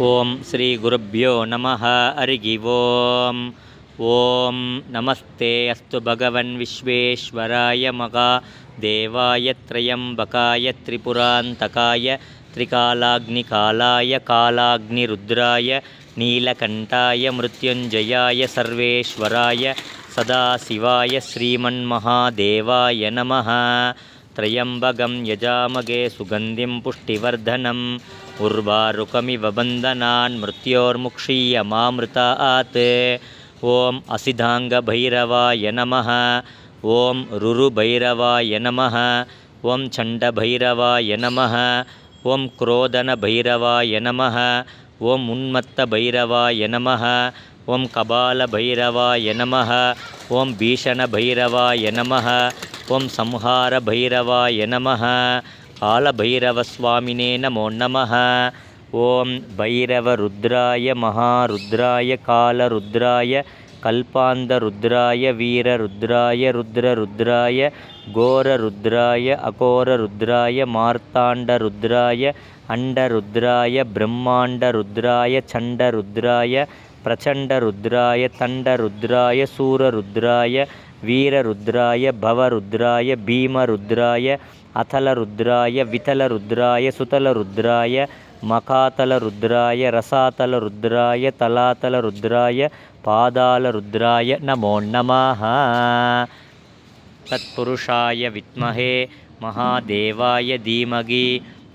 ఓం శ్రీ గురుభ్యో నమ హరి ఓం. ఓం నమస్తే అస్తు భగవన్ విశ్వేశ్వరాయ మగా దేవాయ త్రయంబకాయ త్రిపురాంతకాయ త్రికాలాగ్నికాలాయ కాలాగ్నిరుద్రాయ నీలకంఠాయ మృత్యుంజయాయ సర్వేశ్వరాయ సదాశివాయ శ్రీమన్మహాదేవాయ నమ. त्र्यम्बकं यजामगे सुगन्धिं पुष्टिवर्धनम् उर्वारुकमिव बन्धनान् मृत्योर्मुक्षीयमामृतात् ॐ असिधाङ्गभैरवाय नमः ॐ रुरुभैरवाय नमः ॐ चण्डभैरवाय नमः ॐ क्रोधनभैरवाय नमः ॐ उन्मत्तभैरवाय नमः ॐ कपालभैरवाय नमः ॐ भीषणभैरवाय नमः ஓம் சம்ஹார பைரவாய நம ஆலபைரவசுவாமினே நமோ நம ஓம் பைரவருத்ராய மகாருத்ராய காலருத்ராய கல்பாந்தருத்ராய வீரருத்ராய ருத்ரருத்ராய கோரருத்ராய அகோரருத்ராய மார்த்தாண்டருத்ராய அண்டருத்ராய பிரம்மாண்டருத்ராய சண்டருத்ராய பிரச்சண்டருத்ராய தண்டருத்ராய சூரருத்ராய वीररुद्राय भवरुद्राय भीमरुद्राय अथलरुद्राय वितलरुद्राय सुतलरुद्राय मकातलरुद्राय रसातलरुद्राय तलातलरुद्राय पादालरुद्राय नमो नमः तत्पुरुषाय विद्महे महादेवाय धीमहि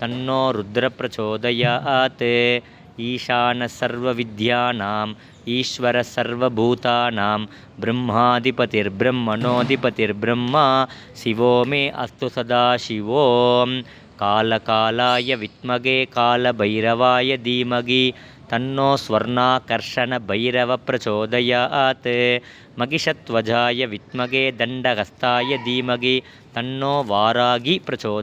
तन्नो रुद्रप्रचोदयात् ईशानसर्वविद्यानाम् ईश्वरसर्वभूतानां ब्रह्माधिपतिर्ब्रह्मणोऽधिपतिर्ब्रह्मा शिवो मे अस्तु सदाशिवो कालकालाय विद्महे कालभैरवाय धीमहि तन्नो स्वर्णाकर्षणभैरवप्रचोदयात् महिषध्वजाय विद्महे दण्डहस्ताय धीमहि तन्नो वारागी प्रचोद